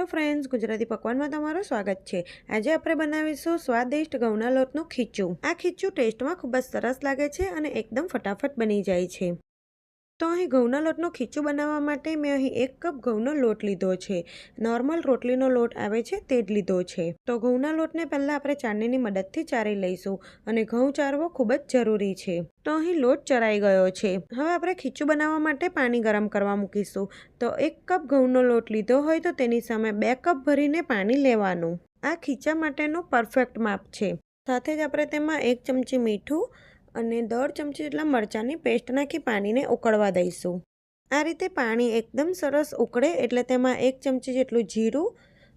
Hello friends, Gujarati પકવાનમાં તમારું સ્વાગત છે. આજે આપણે બનાવીશું સ્વાદિષ્ટ ઘઉંના લોટનું ખીચું. આ ખીચું ટેસ્ટમાં ખૂબ જ સરસ લાગે છે અને એકદમ ફટાફટ બની જાય છે. તો અહીં ઘઉંના લોટનું ખીચું બનાવવા માટે મેં અહીં એક કપ ઘઉંનો લોટ લીધો છે. નોર્મલ રોટલીનો લોટ આવે છે તે જ લીધો છે. તો ઘઉંના લોટને પહેલાં આપણે ચાળણીની મદદથી ચારી લઈશું અને ઘઉં ચારવો ખૂબ જ જરૂરી છે. તો અહીં લોટ ચરાઈ ગયો છે. હવે આપણે ખીચું બનાવવા માટે પાણી ગરમ કરવા મૂકીશું. તો એક કપ ઘઉંનો લોટ લીધો હોય તો તેની સામે બે કપ ભરીને પાણી લેવાનું. આ ખીચા માટેનું પરફેક્ટ માપ છે. સાથે જ આપણે તેમાં એક ચમચી મીઠું અને દોઢ ચમચી જેટલા મરચાંની પેસ્ટ નાખી પાણીને ઉકળવા દઈશું. આ રીતે પાણી એકદમ સરસ ઉકળે એટલે તેમાં એક ચમચી જેટલું જીરું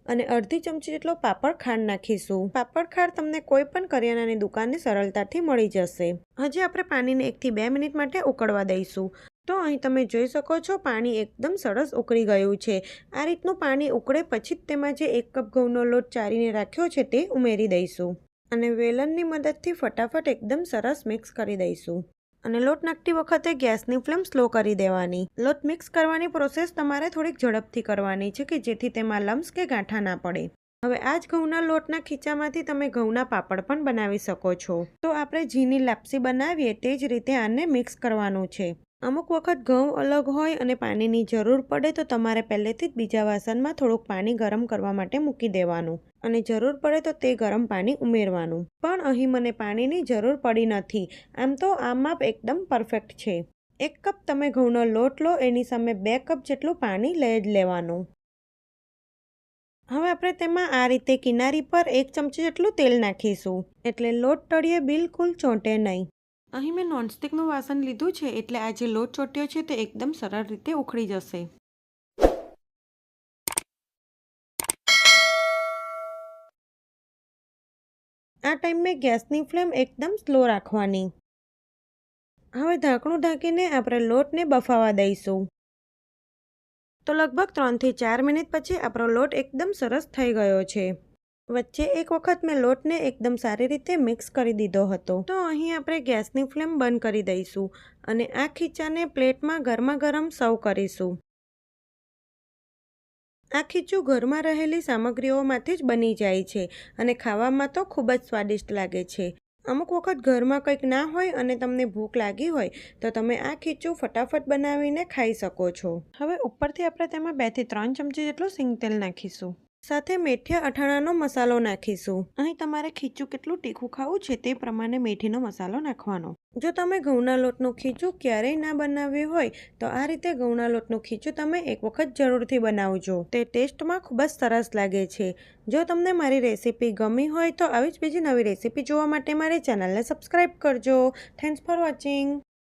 અને અડધી ચમચી જેટલો પાપડ ખાંડ નાખીશું. પાપડ ખાંડ તમને કોઈ પણ કરિયાણાની દુકાનની સરળતાથી મળી જશે. હજી આપણે પાણીને એકથી બે મિનિટ માટે ઉકળવા દઈશું. તો અહીં તમે જોઈ શકો છો પાણી એકદમ સરસ ઉકળી ગયું છે. આ રીતનું પાણી ઉકળે પછી જ તેમાં જે એક કપ ઘઉંનો લોટ ચારીને રાખ્યો છે તે ઉમેરી દઈશું. અને વેલણની મદદથી ફટાફટ એકદમ સરસ મિક્સ કરી દઈશું. અને લોટ નાખતી વખતે ગેસની ફ્લેમ સ્લો કરી દેવાની. લોટ મિક્સ કરવાની પ્રોસેસ તમારે થોડીક ઝડપથી કરવાની છે કે જેથી તેમાં લમ્સ કે ગાંઠા ના પડે. હવે આ જ ઘઉંના લોટના ખીચામાંથી તમે ઘઉંના પાપડ પણ બનાવી શકો છો. તો આપણે ઝીની લાપસી બનાવીએ તે જ રીતે આને મિક્સ કરવાનું છે. અમુક વખત ઘઉં અલગ હોય અને પાણીની જરૂર પડે તો તમારે પહેલેથી જ બીજા વાસણમાં થોડુંક પાણી ગરમ કરવા માટે મૂકી દેવાનું અને જરૂર પડે તો તે ગરમ પાણી ઉમેરવાનું. પણ અહીં મને પાણીની જરૂર પડી નથી. આમ તો આ માપ એકદમ પરફેક્ટ છે. એક કપ તમે ઘઉંનો લોટ લો, એની સામે બે કપ જેટલું પાણી લઈ જ લેવાનું. હવે આપણે તેમાં આ રીતે કિનારી પર એક ચમચી જેટલું તેલ નાખીશું. એટલે લોટ તળિયે બિલકુલ ચોંટે નહીં. અહીં મેં નોનસ્ટિકનું વાસણ લીધું છે એટલે આ જે લોટ ચોટ્યો છે તે એકદમ સરળ રીતે ઉખડી જશે. આ ટાઈમે ગેસની ફ્લેમ એકદમ સ્લો રાખવાની. હવે ઢાંકણું ઢાંકીને આપણે લોટને બફાવા દઈશું. તો લગભગ ત્રણથી ચાર મિનિટ પછી આપણો લોટ એકદમ સરસ થઈ ગયો છે. વચ્ચે એક વખત મેં લોટને એકદમ સારી રીતે મિક્સ કરી દીધો હતો. તો અહીં આપણે ગેસની ફ્લેમ બંધ કરી દઈશું અને આ ખીચાને પ્લેટમાં ગરમા ગરમ સર્વ કરીશું. આ ખીચું ઘરમાં રહેલી સામગ્રીઓમાંથી જ બની જાય છે અને ખાવામાં તો ખૂબ જ સ્વાદિષ્ટ લાગે છે. અમુક વખત ઘરમાં કંઈક ના હોય અને તમને ભૂખ લાગી હોય તો તમે આ ખીચું ફટાફટ બનાવીને ખાઈ શકો છો. હવે ઉપરથી આપણે તેમાં બેથી ત્રણ ચમચી જેટલું સિંગ તેલ નાખીશું. સાથે મેથીયા અઠાણાનો મસાલો નાખીશું. અહીં તમારે ખીચું કેટલું તીખું ખાવું છે તે પ્રમાણે મેથીનો મસાલો નાખવાનો. જો તમે ઘઉંના લોટનું ખીચું ક્યારેય ના બનાવ્યું હોય, તો આ રીતે ઘઉંના લોટનું ખીચું તમે એક વખત જરૂરથી બનાવજો. તે ટેસ્ટમાં ખૂબ જ સરસ લાગે છે. જો તમને મારી રેસીપી ગમી હોય તો આવી જ બીજી નવી રેસીપી જોવા માટે મારી ચેનલને સબસ્ક્રાઈબ કરજો. Thanks for watching